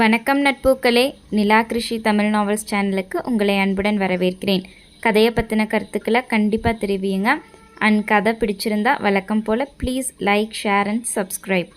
வணக்கம் நட்பூக்களே. நிலா கிருஷி தமிழ் நாவல்ஸ் சேனலுக்கு உங்களை அன்புடன் வரவேற்கிறேன். கதையை பற்றின கருத்துக்களை கண்டிப்பாக தெரிவியுங்க. அண்ட் கதை பிடிச்சிருந்தா வழக்கம் போல் please like share and subscribe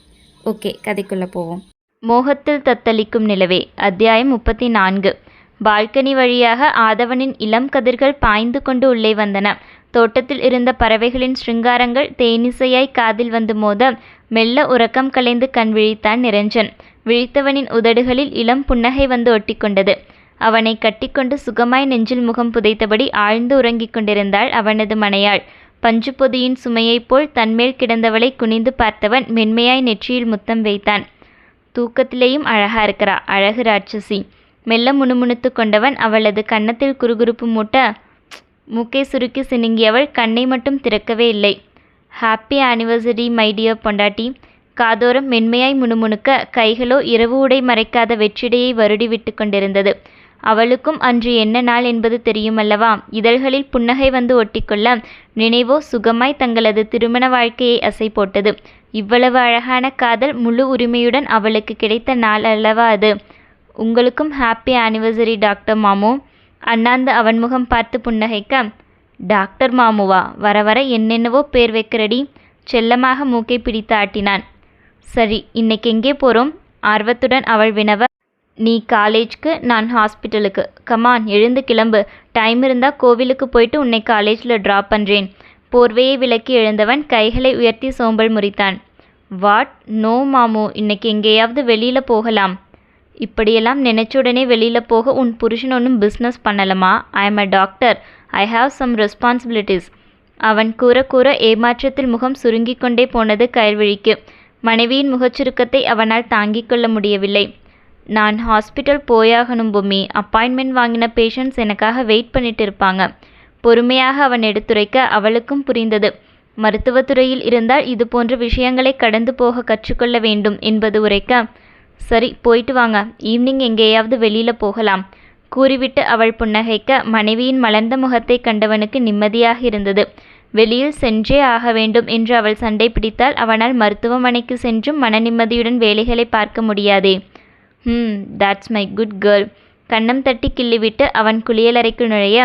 okay கதைக்குள்ளே போவோம். மோகத்தில் தத்தளிக்கும் நிலவே அத்தியாயம் முப்பத்தி நான்கு பால்கனி வழியாக ஆதவனின் இளம் கதிர்கள் பாய்ந்து கொண்டு உள்ளே வந்தன. தோட்டத்தில் இருந்த பறவைகளின் சிருங்காரங்கள் தேனிசையாய் காதில் வந்து மோத மெல்ல உறக்கம் கலைந்து கண் விழித்தான் நிரஞ்சன். விழித்தவனின் உதடுகளில் இளம் புன்னகை வந்து ஒட்டிக்கொண்டது. அவனை கட்டிக்கொண்டு சுகமாய் நெஞ்சில் முகம் புதைத்தபடி ஆழ்ந்து உறங்கிக் கொண்டிருந்தாள் அவனது மனையாள். பஞ்சு பொதியின் சுமையைப் போல் தன்மேல் கிடந்தவளை குனிந்து பார்த்தவன் மென்மையாய் நெற்றியில் முத்தம் வைத்தான். தூக்கத்திலேயும் அழகா இருக்கிறா அழகு ராட்சசி. மெல்ல முணுமுணுத்து கொண்டவன் அவளது கன்னத்தில் குறுகுறுப்பு மூட்ட மூக்கை சுருக்கி சினுங்கியவள் கண்ணை மட்டும் திறக்கவே இல்லை. ஹாப்பி ஆனிவர்சரி மை டியர் பொண்டாட்டி. காதோரம் மென்மையாய் முணுமுணுக்க கைகளோ இரவு உடை மறைக்காத வெற்றிடையை வருடி விட்டு கொண்டிருந்தது. அவளுக்கும் அன்று என்ன நாள் என்பது தெரியுமல்லவா? இதழ்களில் புன்னகை வந்து ஒட்டிக்கொள்ள நினைவோ சுகமாய் தங்களது திருமண வாழ்க்கையை அசை போட்டது. இவ்வளவு அழகான காதல் முழு உரிமையுடன் அவளுக்கு கிடைத்த நாள் அல்லவா அது? உங்களுக்கும் ஹாப்பி ஆனிவர்சரி டாக்டர் மாமு. அண்ணாந்து அவன் முகம் பார்த்து புன்னகைக்க டாக்டர் மாமுவா வர வர என்னென்னவோ பேர் வைக்கிறடி. செல்லமாக மூக்கை பிடித்து ஆட்டினான். சரி இன்னைக்கு எங்கே போகிறோம் ஆர்வத்துடன் அவள் வினவ நீ காலேஜ்க்கு நான் ஹாஸ்பிட்டலுக்கு. கமான் எழுந்து கிளம்பு. டைம் இருந்தால் கோவிலுக்கு போயிட்டு உன்னை காலேஜில் ட்ராப் பண்ணுறேன் போர்வையை விலக்கி எழுந்தவன் கைகளை உயர்த்தி சோம்பல் முறித்தான். வாட் நோ மாமு. இன்னைக்கு எங்கேயாவது வெளியில் போகலாம். இப்படியெல்லாம் நினைச்ச உடனே வெளியில் போக உன் புருஷன் ஒன்றும் business பண்ணலமா? I am a doctor I have some responsibilities அவன் கூற கூற ஏமாற்றத்தில் முகம் சுருங்கிக் கொண்டே போனது கயல்விழிக்கு. மனைவியின் முகச்சுருக்கத்தை அவனால் தாங்கிக் கொள்ள முடியவில்லை. நான் ஹாஸ்பிட்டல் போயாகணும் பொம்மி அப்பாயின்மெண்ட் வாங்கின பேஷண்ட்ஸ் எனக்காக வெயிட் பண்ணிட்டு இருப்பாங்க. பொறுமையாக அவன் எடுத்துரைக்க அவளுக்கும் புரிந்தது. மருத்துவத்துறையில் இருந்தால் இது போன்ற விஷயங்களை கடந்து போக கற்றுக்கொள்ள வேண்டும் என்பது உரைக்க சரி போயிட்டு வாங்க. ஈவினிங் எங்கேயாவது வெளியில் போகலாம். கூறிவிட்டு அவள் புன்னகைக்க மனைவியின் மலர்ந்த முகத்தை கண்டவனுக்கு நிம்மதியாக இருந்தது வெளியில் சென்றே ஆக வேண்டும் என்று அவள் சண்டை பிடித்தால் அவனால் மருத்துவமனைக்கு சென்றும் மன நிம்மதியுடன் வேலைகளை பார்க்க முடியாதே. Hmm that's my good girl கன்னம் தட்டி கிள்ளிவிட்டு அவன் குளியலறைக்குள் நுழைய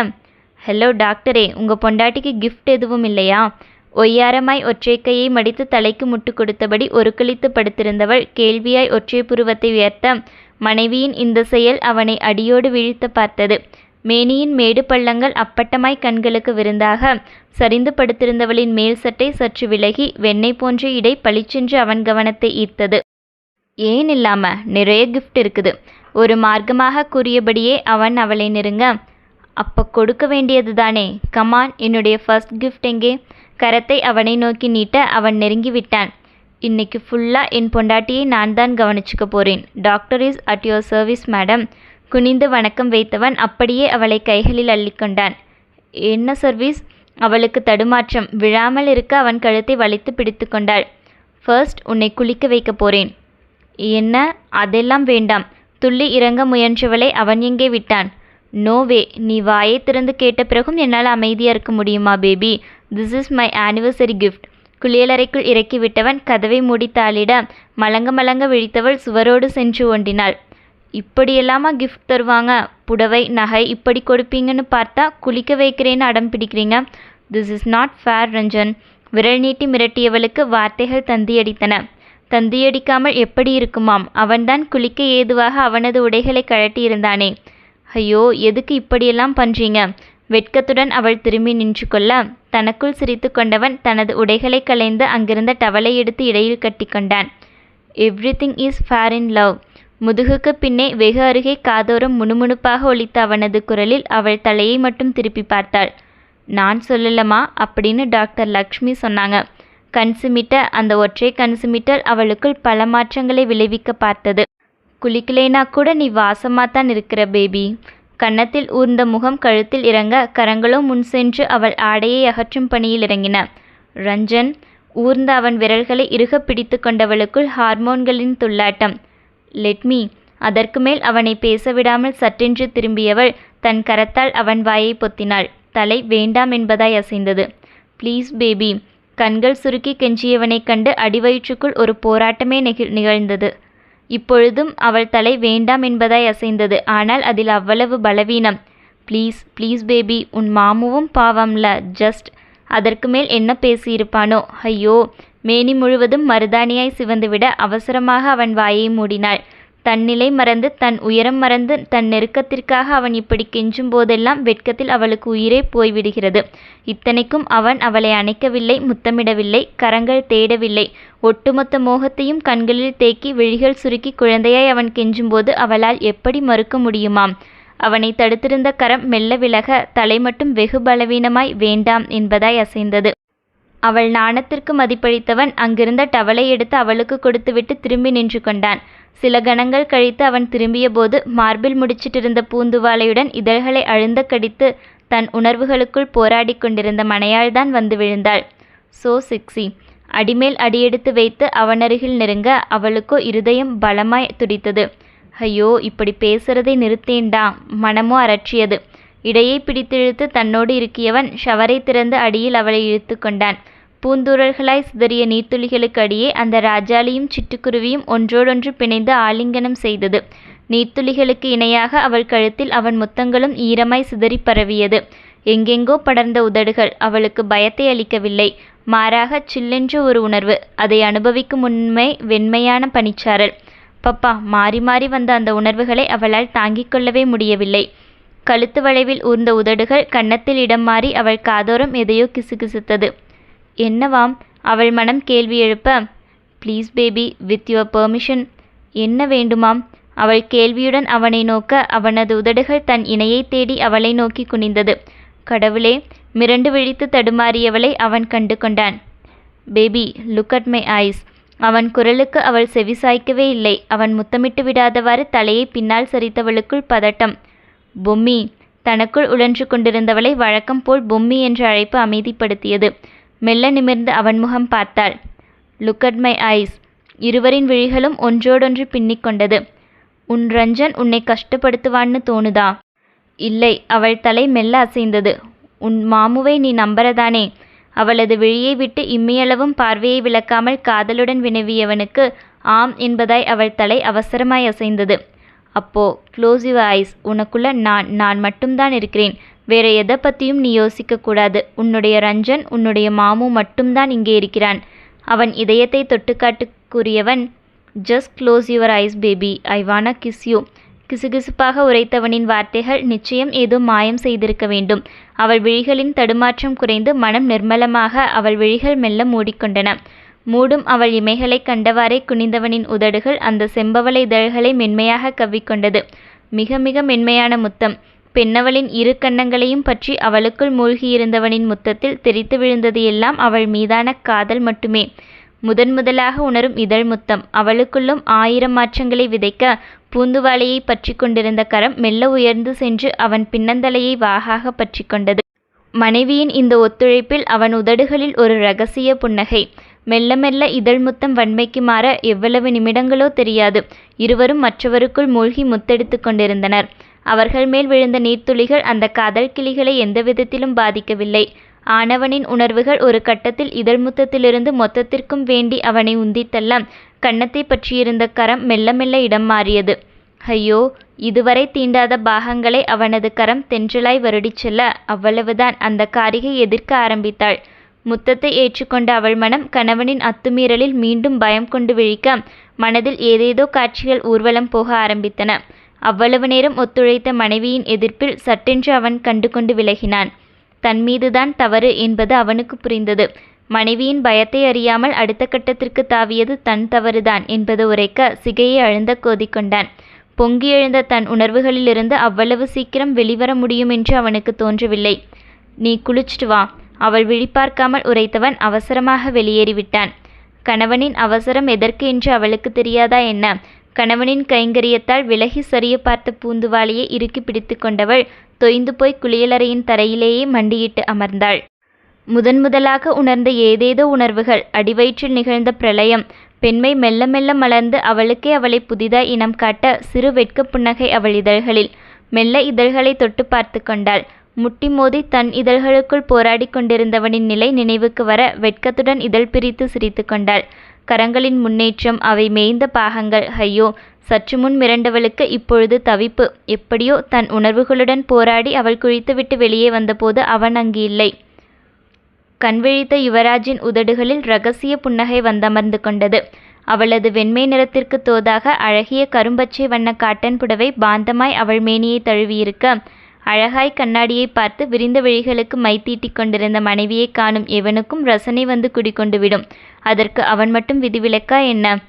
ஹலோ டாக்டரே உங்கள் பொண்டாட்டிக்கு கிஃப்ட் எதுவும் இல்லையா? ஒய்யாரமாய் ஒற்றை கையை மடித்து தலைக்கு முட்டு கொடுத்தபடி கிழித்து படுத்திருந்தவள் கேள்வியாய் ஒற்றை புருவத்தை உயர்த்த மனைவியின் இந்த செயல் அவனை அடியோடு வீழ்த்த பார்த்தது. மேனியின் மேடு பள்ளங்கள் அப்பட்டமாய் கண்களுக்கு விருந்தாக. சரிந்து படுத்திருந்தவளின் மேல் சட்டை சற்று விலகி வெண்ணெய் போன்ற இடை பளிச்சென்று அவன் கவனத்தை ஈர்த்தது. ஏன் இல்லாம? நிறைய கிஃப்ட் இருக்குது. ஒரு மார்க்கமாக கூறியபடியே அவன் அவளை நெருங்க. அப்ப கொடுக்க வேண்டியது தானே கமான் என்னுடைய ஃபர்ஸ்ட் கிஃப்ட் எங்கே? கரத்தை அவனை நோக்கி நீட்ட அவன் நெருங்கி விட்டான். இன்னைக்கு ஃபுல்லாக என் பொண்டாட்டியை நான் தான் கவனிச்சுக்க போகிறேன் doctor is at your service madam குனிந்து வணக்கம் வைத்தவன் அப்படியே அவளை கைகளில் அள்ளிக்கொண்டான் என்ன சர்வீஸ் அவளுக்கு தடுமாற்றம். விழாமல் இருக்க அவன் கழுத்தை வளைத்து பிடித்து கொண்டாள். ஃபர்ஸ்ட் உன்னை குளிக்க வைக்க போறேன். என்ன? அதெல்லாம் வேண்டாம். துள்ளி இறங்க முயன்றவளை அவன் எங்கே விட்டான்? நோ வே நீ வாயை திறந்து கேட்ட பிறகும் என்னால் அமைதியாக இருக்க முடியுமா baby this is my anniversary gift குளியலறைக்குள் இறக்கி விட்டவன் கதவை முடித்தாளிட மலங்க மலங்க விழித்தவள் சுவரோடு சென்று ஒண்டினாள் இப்படியெல்லாமா கிஃப்ட் தருவாங்க? புடவை நகை இப்படி கொடுப்பீங்கன்னு பார்த்தா குளிக்க வைக்கிறேன்னு அடம் பிடிக்கிறீங்க. This is not fair Ranjan. விரல் நீட்டி மிரட்டியவளுக்கு வார்த்தைகள் தந்தியடித்தன. தந்தியடிக்காமல் எப்படி இருக்குமாம்? அவன்தான் குளிக்க ஏதுவாக அவனது உடைகளை கழட்டியிருந்தானே. ஐயோ எதுக்கு இப்படியெல்லாம் பண்ணுறீங்க வெட்கத்துடன் அவள் திரும்பி நின்று கொள்ள தனக்குள் சிரித்து கொண்டவன் தனது உடைகளை களைந்து அங்கிருந்த டவலை எடுத்து இடையில் கட்டிக்கொண்டான் everything is fair in love முதுகுக்கு பின்னே வெகு அருகே காதோரம் முணுமுணுப்பாக ஒலித்த அவனது குரலில் அவள் தலையை மட்டும் திருப்பி பார்த்தாள். நான் சொல்லலமா அப்படின்னு டாக்டர் லக்ஷ்மி சொன்னாங்க. கண் அந்த ஒற்றை கன்சிமிட்டர் அவளுக்குள் பல மாற்றங்களை விளைவிக்க பார்த்தது. குளிக்கலைனா கூட நீ வாசமாக தான் இருக்கிற பேபி. கன்னத்தில் ஊர்ந்த முகம் கழுத்தில் இறங்க கரங்களோ முன் சென்று அவள் ஆடையை அகற்றும் பணியில் இறங்கின. ரஞ்சன் ஊர்ந்த அவன் விரல்களை இறுக பிடித்து கொண்டவளுக்குள் ஹார்மோன்களின் துள்ளாட்டம். லெட்மி அதற்கு மேல் அவனை பேசவிடாமல் சற்றென்று திரும்பியவள் தன் கரத்தால் அவன் வாயை பொத்தினாள். தலை வேண்டாம் என்பதாய் அசைந்தது. ப்ளீஸ் பேபி கண்கள் சுருக்கி கெஞ்சியவனைக் கண்டு அடிவயிற்றுக்குள் ஒரு போராட்டமே நிகழ் நிகழ்ந்தது. இப்பொழுதும் அவள் தலை வேண்டாம் என்பதாய் அசைந்தது. ஆனால் அதில் அவ்வளவு பலவீனம். ப்ளீஸ் ப்ளீஸ் பேபி உன் மாமுவும் பாவம்ல. ஜஸ்ட் அதற்கு மேல் என்ன பேசியிருப்பானோ? ஐயோ. மேனி முழுவதும் மருதாணியாய் சிவந்துவிட அவசரமாக அவன் வாயை மூடினாள். தன் நிலை மறந்து தன் உயரம் மறந்து தன் நெருக்கத்திற்காக அவன் இப்படி கெஞ்சும் போதெல்லாம் வெட்கத்தில் அவளுக்கு உயிரே போய்விடுகிறது. இத்தனைக்கும் அவன் அவளை அணைக்கவில்லை முத்தமிடவில்லை கரங்கள் தேடவில்லை. ஒட்டுமொத்த மோகத்தையும் கண்களில் தேக்கி விழிகள் சுருக்கி குழந்தையாய் அவன் கெஞ்சும்போது அவளால் எப்படி மறுக்க முடியுமாம்? அவனை தடுத்திருந்த கரம் மெல்ல விலக தலை மட்டும் வெகு பலவீனமாய் வேண்டாம் என்பதாய் அசைந்தது. அவள் நாணத்திற்கு மதிப்பளித்தவன் அங்கிருந்த டவலை எடுத்து அவளுக்கு கொடுத்துவிட்டு திரும்பி நின்று கொண்டான். சில கணங்கள் கழித்து அவன் திரும்பியபோது மார்பில் முடிச்சிட்டிருந்த பூந்துவாலையுடன் இதழ்களை அழுந்த கடித்து தன் உணர்வுகளுக்குள் போராடி கொண்டிருந்த மனையாள்தான் வந்து விழுந்தாள். So sexy. அடிமேல் அடியெடுத்து வைத்து அவனருகில் நெருங்க அவளுக்கோ இருதயம் பலமாய் துடித்தது. ஐயோ இப்படி பேசுறதை நிறுத்தேண்டா. மனமோ அரற்றியது. இடையை பிடித்திழுத்து தன்னோடு இருக்கியவன் ஷவரை திறந்து அடியில் அவளை இழுத்து கொண்டான். பூந்துரல்களாய் சிதறிய நீர்த்துளிகளுக்கு அடியே அந்த ராஜாளியும் சிட்டுக்குருவியும் ஒன்றோடொன்று பிணைந்து ஆலிங்கனம் செய்தது. நீர்த்துளிகளுக்கு இணையாக அவள் கழுத்தில் அவன் முத்தங்களும் ஈரமாய் சிதறி பரவியது. எங்கெங்கோ படர்ந்த உதடுகள் அவளுக்கு பயத்தை அளிக்கவில்லை. மாறாக சில்லென்ற ஒரு உணர்வு. அதை அனுபவிக்கும் உண்மை வெண்மையான பனிச்சாரல் பப்பா மாறி மாறி வந்த அந்த உணர்வுகளை அவளால் தாங்கிக் கொள்ளவே முடியவில்லை. கழுத்து வளைவில் ஊர்ந்த உதடுகள் கன்னத்தில் இடம் மாறி அவள் காதோரம் எதையோ கிசுகிசுத்தது. என்னவாம்? அவள் மனம் கேள்வி எழுப்ப please baby with your permission என்ன வேண்டுமாம்? அவள் கேள்வியுடன் அவனை நோக்க அவனது உதடுகள் தன் இணையை தேடி அவளை நோக்கி குனிந்தது. கடவுளே மிரண்டு விழித்து தடுமாறியவளை அவன் கண்டு கொண்டான். Baby look at my eyes அவன் குரலுக்கு அவள் செவிசாய்க்கவே இல்லை. அவன் முத்தமிட்டு விடாதவாறு தலையை பின்னால் சரித்தவளுக்குள் பதட்டம். பொம்மி தனக்குள் உழன்று கொண்டிருந்தவளை வழக்கம் போல் பொம்மி என்ற அழைப்பு அமைதிப்படுத்தியது. மெல்ல நிமிர்ந்து அவன் முகம் பார்த்தாள். லுக் அட் மை ஐஸ் இருவரின் விழிகளும் ஒன்றோடொன்று பின்னிக்கொண்டது உன் ரஞ்சன் உன்னை கஷ்டப்படுத்துவான்னு தோணுதா? இல்லை. அவள் தலை மெல்ல அசைந்தது. உன் மாமுவை நீ நம்புறதானே? அவளது விழியை விட்டு இம்மியளவும் பார்வையை விளக்காமல் காதலுடன் வினவியவனுக்கு ஆம் என்பதாய் அவள் தலை அவசரமாய் அசைந்தது. அப்போ க்ளோஸ் யுவர் ஐஸ் உனக்குள்ள நான் நான் மட்டும்தான் இருக்கிறேன். வேற எதை பற்றியும் நீ யோசிக்க கூடாது உன்னுடைய ரஞ்சன் உன்னுடைய மாமு மட்டும்தான் இங்கே இருக்கிறான். அவன் இதயத்தை தொட்டுக்காட்டு கூறியவன் just close your eyes baby I wanna kiss you கிசுகிசுப்பாக உரைத்தவனின் வார்த்தைகள் நிச்சயம் ஏதோ மாயம் செய்திருக்க வேண்டும். அவள் விழிகளின் தடுமாற்றம் குறைந்து மனம் நிர்மலமாக அவள் விழிகள் மெல்ல மூடிக்கொண்டன. மூடும் அவள் இமைகளை கண்டவாறே குனிந்தவனின் உதடுகள் அந்த செம்பவள இதழ்களை மென்மையாக கவ்விக்கொண்டது. மிக மிக மென்மையான முத்தம். பெண்ணவளின் இரு கன்னங்களையும் பற்றி அவளுக்குள் மூழ்கியிருந்தவனின் முத்தத்தில் தெரித்து விழுந்தது எல்லாம் அவள் மீதான காதல் மட்டுமே. முதன் முதலாக உணரும் இதழ் முத்தம். அவளுக்குள்ளும் ஆயிரம் மாற்றங்களை விதைக்க பூந்துவாலையை பற்றி கொண்டிருந்த கரம் மெல்ல உயர்ந்து சென்று அவன் பின்னந்தலையை வாகாக பற்றி கொண்டது. மனைவியின் இந்த ஒத்துழைப்பில் அவன் உதடுகளில் ஒரு ரகசிய புன்னகை. மெல்ல மெல்ல இதழ் முத்தம் வன்மைக்கு மாற எவ்வளவு நிமிடங்களோ தெரியாது. இருவரும் மற்றவருக்குள் மூழ்கி முத்தெடுத்து கொண்டிருந்தனர். அவர்கள் மேல் விழுந்த நீர்த்துளிகள் அந்த காதல் கிளிகளை எந்த விதத்திலும் பாதிக்கவில்லை. ஆணவனின் உணர்வுகள் ஒரு கட்டத்தில் இதழ் முத்தத்திலிருந்து மொத்தத்திற்கும் வேண்டி அவனை உந்தித்தள்ள கன்னத்தை பற்றியிருந்த கரம் மெல்ல மெல்ல இடம் மாறியது. ஐயோ இதுவரை தீண்டாத பாகங்களை அவனது கரம் தென்றலாய் வருடிச் செல்ல அவ்வளவுதான் அந்த காரிகை எதிர்க்க ஆரம்பித்தாள். முத்தத்தை ஏற்றுக்கொண்ட அவள் மனம் கணவனின் அத்துமீறலில் மீண்டும் பயம் கொண்டு விழிக்க மனதில் ஏதேதோ காட்சிகள் ஊர்வலம் போக ஆரம்பித்தன. அவ்வளவு நேரம் ஒத்துழைத்த மனைவியின் எதிர்ப்பில் சட்டென்று அவன் கண்டுகொண்டு விலகினான். தன் மீதுதான் தவறு என்பது அவனுக்கு புரிந்தது. மனைவியின் பயத்தை அறியாமல் அடுத்த கட்டத்திற்கு தாவியது தன் தவறுதான் என்பது உரைக்க சிகையை அழுந்த கோதிக்கொண்டான் பொங்கி எழுந்த தன் உணர்வுகளிலிருந்து அவ்வளவு சீக்கிரம் வெளிவர முடியும் என்று அவனுக்கு தோன்றவில்லை. நீ குளிச்சுட்டு வா. அவள் விழிப்பார்க்காமல் உரைத்தவன் அவசரமாக வெளியேறிவிட்டான். கணவனின் அவசரம் எதற்கு என்று அவளுக்கு தெரியாதா என்ன? கணவனின் கைங்கரியத்தால் விலகி சரிய பார்த்த பூந்துவாளியை இறுக்கி பிடித்து கொண்டவள் தொய்ந்து போய் குளியலறையின் தரையிலேயே மண்டியிட்டு அமர்ந்தாள். முதன் முதலாக உணர்ந்த ஏதேதோ உணர்வுகள் அடிவயிற்றில் நிகழ்ந்த பிரளயம் பெண்மை மெல்ல மெல்ல மலர்ந்து அவளுக்கே அவளை புதிதாய் இனம் காட்ட சிறு வெட்கப் புன்னகை அவள் இதழ்களில். மெல்ல இதழ்களை தொட்டு பார்த்து கொண்டாள். முட்டி மோதி தன் இதழ்களுக்குள் போராடி கொண்டிருந்தவனின் நிலை நினைவுக்கு வர வெட்கத்துடன் இதழ் பிரித்து சிரித்து கொண்டாள். கரங்களின் முன்னேற்றம் அவை மேய்ந்த பாகங்கள். ஐயோ சற்று முன் மிரண்டவளுக்கு இப்பொழுது தவிப்பு. எப்படியோ தன் உணர்வுகளுடன் போராடி அவள் குளித்துவிட்டு வெளியே வந்தபோது அவன் அங்கு இல்லை. கண்விழித்த யுவராஜின் உதடுகளில் ரகசிய புன்னகை வந்தமர்ந்து கொண்டது. அவளது வெண்மை நிறத்திற்கு தோதாக அழகிய கரும்பச்சை வண்ண காட்டன் புடவை பாந்தமாய் அவள் மேனியை தழுவியிருக்க அழகாய் கண்ணாடியை பார்த்து விரிந்த விழிகளுக்கு மை தீட்டிக் கொண்டிருந்த மனைவியை காணும் எவனுக்கும் ரசனை வந்து குடிக்கொண்டு விடும். அதற்கு அவன் மட்டும் விதிவிலக்கா என்ன?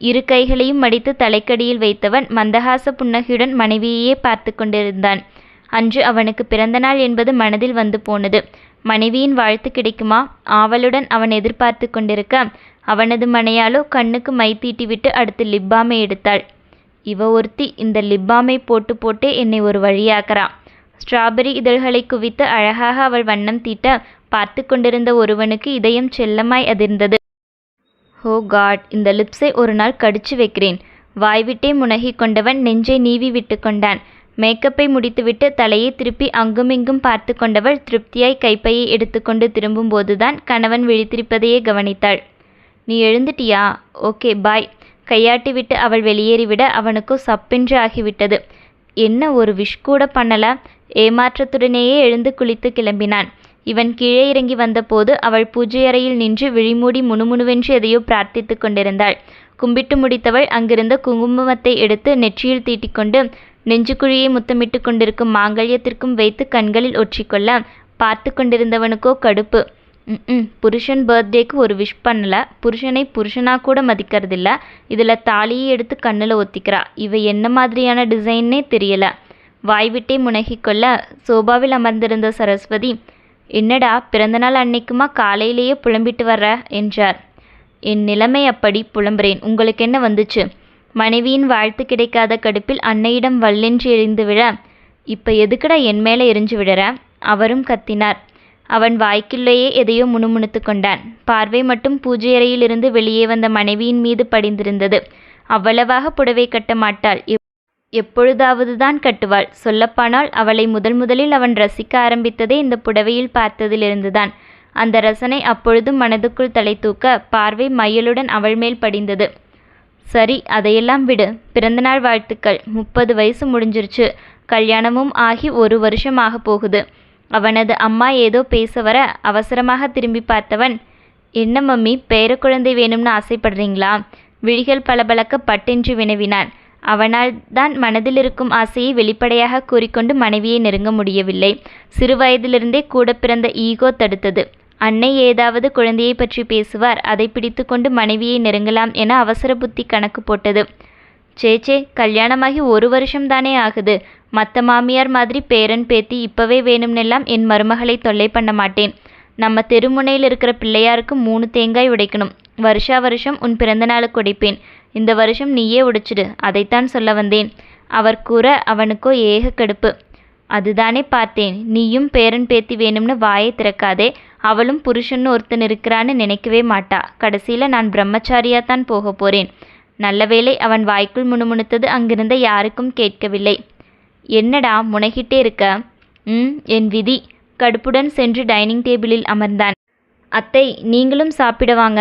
இரு கைகளையும் மடித்து தலைக்கடியில் வைத்தவன் மந்தகாச புன்னகையுடன் மனைவியையே பார்த்து கொண்டிருந்தான். அன்று அவனுக்கு பிறந்த நாள் என்பது மனதில் வந்து போனது. மனைவியின் வாழ்த்து கிடைக்குமா? ஆவலுடன் அவன் எதிர்பார்த்து கொண்டிருக்க அவனது மனையாலோ கண்ணுக்கு மை தீட்டிவிட்டு அடுத்து லிப்பாமை எடுத்தாள். இவ ஒருத்தி இந்த லிப்பாமை போட்டு போட்டே என்னை ஒரு வழியாக்குறா. ஸ்ட்ராபெரி இதழ்களை குவித்து அழகாக அவள் வண்ணம் தீட்ட பார்த்து கொண்டிருந்த ஒருவனுக்கு இதயம் செல்லமாய் அதிர்ந்தது. ஹோ காட் இந்த லிப்ஸை ஒரு நாள் கடிச்சு வைக்கிறேன். வாய்விட்டே முனகி கொண்டவன் நெஞ்சை நீவி விட்டு கொண்டான். மேக்கப்பை முடித்துவிட்டு தலையை திருப்பி அங்குமிங்கும் பார்த்து கொண்டவள் திருப்தியாய் கைப்பையை எடுத்துக்கொண்டு திரும்பும்போதுதான் கணவன் விழித்திருப்பதையே கவனித்தாள். நீ எழுந்துட்டியா? Okay bye. கையாட்டிவிட்டு அவள் வெளியேறிவிட அவனுக்கு சப்பென்று ஆகிவிட்டது. என்ன ஒரு விஷ் கூட பண்ணல. ஏமாற்றத்துடனேயே எழுந்து குளித்து கிளம்பினான். இவன் கீழே இறங்கி வந்தபோது அவள் பூஜை அறையில் நின்று விழிமூடி முணுமுணுவென்று எதையோ பிரார்த்தித்து கொண்டிருந்தாள். கும்பிட்டு முடித்தவள் அங்கிருந்த குங்குமத்தை எடுத்து நெற்றியில் தீட்டிக்கொண்டு நெஞ்சுக்குழியை முத்தமிட்டு கொண்டிருக்கும் மாங்கல்யத்திற்கும் வைத்து கண்களில் ஒற்றிக்கொள்ள பார்த்து கொண்டிருந்தவனுக்கோ கடுப்பு. ம் புருஷன் பர்த்டேக்கு ஒரு விஷ் பண்ணல. புருஷனை புருஷனா கூட மதிக்கிறதில்ல. இதில் தாலியை எடுத்து கண்ணில் ஒத்திக்கிறா. இவ என்ன மாதிரியான டிசைன்னே தெரியலை. வாய்விட்டே முனகிக்கொள்ள சோபாவில் அமர்ந்திருந்த சரஸ்வதி என்னடா பிறந்தநாள் அன்னைக்குமா காலையிலேயே புலம்பிட்டு வர்ற? என்றார். என் நிலைமை அப்படி புலம்புறேன். உங்களுக்கு என்ன வந்துச்சு? மனைவியின் வாழ்த்து கிடைக்காத கடுப்பில் அன்னையிடம் வல்லென்று எரிந்து விழ. இப்போ எதுக்குடா என் மேலே எரிஞ்சு விடுற அவரும் கத்தினார். அவன் வாய்க்குள்ளேயே எதையோ முணுமுணுத்து கொண்டான். பார்வை மட்டும் பூஜை அறையில் இருந்து வெளியே வந்த மனைவியின் மீது படிந்திருந்தது. அவ்வளவாக புடவை கட்ட மாட்டாள். எப்பொழுதாவது தான் கட்டுவாள். சொல்லப்பானால் அவளை முதல் முதலில் அவன் ரசிக்க ஆரம்பித்ததே இந்த புடவையில் பார்த்ததிலிருந்துதான். அந்த ரசனை அப்பொழுதும் மனதுக்குள் தலை தூக்க பார்வை மையலுடன் அவள் மேல் படிந்தது. சரி அதையெல்லாம் விடு. பிறந்தநாள் வாழ்த்துக்கள். முப்பது வயசு முடிஞ்சிருச்சு. கல்யாணமும் ஆகி ஒரு வருஷமாக போகுது. அவனது அம்மா ஏதோ பேச வர அவசரமாக திரும்பி பார்த்தவன் என்ன மம்மி பேர குழந்தை வேணும்னு ஆசைப்படுறீங்களா? விழிகள் பளபளக்க பட்டென்று வினவினான். அவனால் தான் மனதில் இருக்கும் ஆசையை வெளிப்படையாக கூறிக்கொண்டு மனைவியை நெருங்க முடியவில்லை. சிறுவயதிலிருந்தே கூட பிறந்த ஈகோ தடுத்தது. அன்னை ஏதாவது குழந்தையை பற்றி பேசுவார். அதை பிடித்து கொண்டு மனைவியை நெருங்கலாம் என அவசர புத்தி கணக்கு போட்டது. சேச்சே கல்யாணமாகி ஒரு வருஷம் தானே ஆகுது. மற்ற மாமியார் மாதிரி பேரன் பேத்தி இப்பவே வேணும்னெல்லாம் என் மருமகளை தொல்லை பண்ண மாட்டேன். நம்ம தெருமுனையில் இருக்கிற பிள்ளையாருக்கு மூணு தேங்காய் உடைக்கணும். வருஷா வருஷம் உன் பிறந்தநாளுக்கு உடைப்பேன். இந்த வருஷம் நீயே உடைச்சிடு அதைத்தான் சொல்ல வந்தேன். அவர் கூற அவனுக்கோ ஏக கடுப்பு. அதுதானே பார்த்தேன் நீயும் பேரன் பேத்தி வேணும்னு வாயை திறக்காதே அவளும் புருஷன்னு ஒருத்தன் இருக்கிறான்னு நினைக்கவே மாட்டா. கடைசியில நான் பிரம்மச்சாரியா தான் போக போறேன். நல்ல வேளை அவன் வாய்க்குள் முணுமுணுத்தது அங்கிருந்த யாருக்கும் கேட்கவில்லை. என்னடா முனகிட்டே இருக்க? ம் என் விதி. கடுப்புடன் சென்று டைனிங் டேபிளில் அமர்ந்தான். அத்தை நீங்களும் சாப்பிட வாங்க.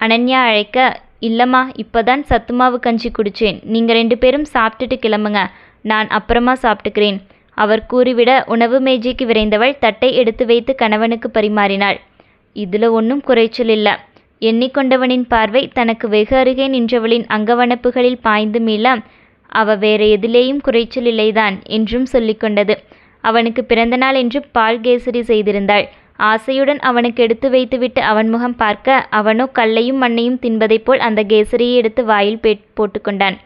அனன்யா அழைக்க இல்லைம்மா இப்போதான் சத்துமாவு கஞ்சி குடித்தேன் நீங்கள் ரெண்டு பேரும் சாப்பிட்டுட்டு கிளம்புங்க. நான் அப்புறமா சாப்பிட்டுக்கிறேன். அவர் கூறிவிட உணவு மேஜைக்கு விரைந்தவள் தட்டை எடுத்து வைத்து கணவனுக்கு பரிமாறினாள். இதில் ஒன்றும் குறைச்சல் இல்லை. எண்ணிக்கொண்டவனின் பார்வை தனக்கு வெகு அருகே நின்றவளின் அங்கவனப்புகளில் பாய்ந்து மீள அவ வேற எதிலேயும் குறைச்சல் இல்லைதான் என்றும் சொல்லிக்கொண்டது. அவனுக்கு பிறந்தநாள் என்று பால் கேசரி செய்திருந்தாள். ஆசையுடன் அவனுக்கு எடுத்து வைத்துவிட்டு அவன் முகம் பார்க்க அவனோ கல்லையும் மண்ணையும் தின்பதைப் போல் அந்த கேசரியை எடுத்து வாயில் பே போட்டுக்கொண்டான்.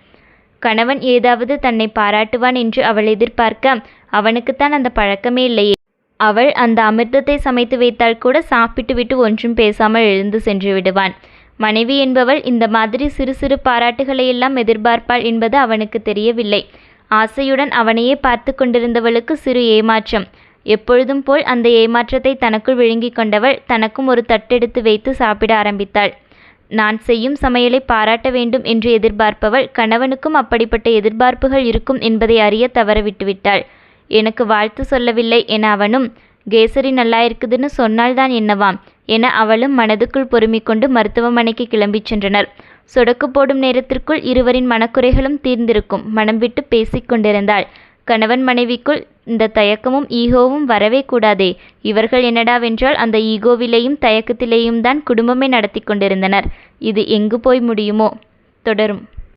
கணவன் ஏதாவது தன்னை பாராட்டுவான் என்று அவள் எதிர்பார்க்க அவனுக்குத்தான் அந்த பழக்கமே இல்லையே. அவள் அந்த அமிர்தத்தை சமைத்து வைத்தால் கூட சாப்பிட்டுவிட்டு ஒன்றும் பேசாமல் எழுந்து சென்று விடுவான். மனைவி என்பவள் இந்த மாதிரி சிறு சிறு பாராட்டுகளையெல்லாம் எதிர்பார்ப்பாள் என்பது அவனுக்கு தெரியவில்லை. ஆசையுடன் அவனையே பார்த்து கொண்டிருந்தவளுக்கு சிறு ஏமாற்றம். எப்பொழுதும் போல் அந்த ஏமாற்றத்தை தனக்குள் விழுங்கிக் கொண்டவள் தனக்கும் ஒரு தட்டெடுத்து வைத்து சாப்பிட ஆரம்பித்தாள். நான் செய்யும் சமையலை பாராட்ட வேண்டும் என்று எதிர்பார்ப்பவள் கணவனுக்கும் அப்படிப்பட்ட எதிர்பார்ப்புகள் இருக்கும் என்பதை அறிய தவற விட்டுவிட்டாள் எனக்கு வாழ்த்து சொல்லவில்லை என அவனும் கேசரி நல்லா இருக்குதுன்னு சொன்னால்தான் என்னவாம் என அவளும் மனதுக்குள் பொறுமிக்கொண்டு மருத்துவமனைக்கு கிளம்பிச் சென்றனர். சொடக்கு போடும் நேரத்திற்குள் இருவரின் மனக்குறைகளும் தீர்ந்திருக்கும். மனம் விட்டு பேசிக் கொண்டிருந்தாள். கணவன் மனைவிக்குள் இந்த தயக்கமும் ஈகோவும் வரவே கூடாதே. இவர்கள் என்னடாவென்றால் அந்த ஈகோவிலேயும் தயக்கத்திலேயும் தான் குடும்பமே நடத்தி கொண்டிருந்தனர். இது எங்கு போய் முடியுமோ? தொடரும்.